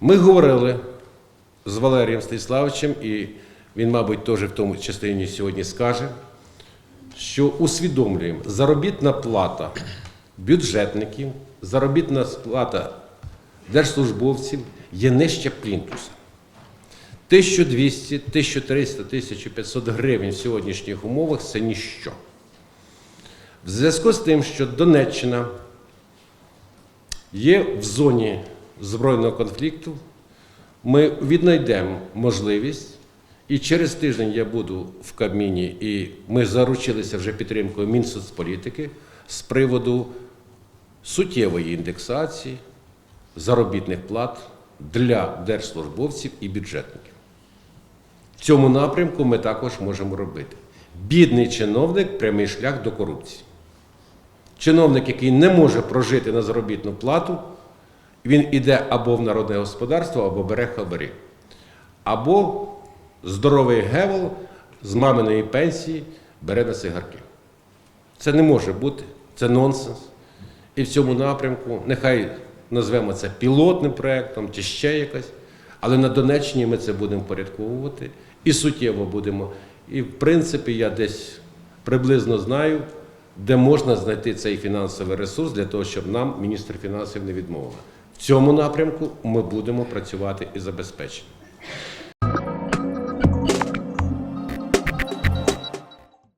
Ми говорили з Валерієм Станіславовичем, і він, мабуть, теж в тому частині сьогодні скаже, що усвідомлюємо, заробітна плата бюджетників, заробітна плата держслужбовців є нижче плінтуса. 1200, 1300, 1500 гривень в сьогоднішніх умовах це ніщо. В зв'язку з тим, що Донеччина є в зоні збройного конфлікту, ми віднайдемо можливість, і через тиждень я буду в Кабміні, і ми заручилися вже підтримкою Мінсоцполітики з приводу суттєвої індексації заробітних плат для держслужбовців і бюджетників. В цьому напрямку ми також можемо робити. Бідний чиновник прямий шлях до корупції. Чиновник, який не може прожити на заробітну плату, він іде або в народне господарство, або бере хабарі. Або здоровий гевел з маминої пенсії бере на цигарки. Це не може бути, це нонсенс. І в цьому напрямку, нехай назвемо це пілотним проєктом чи ще якось, але на Донеччині ми це будемо порядковувати і суттєво будемо. І в принципі я десь приблизно знаю, де можна знайти цей фінансовий ресурс для того, щоб нам міністр фінансів не відмовила. Цьому напрямку ми будемо працювати і забезпечити.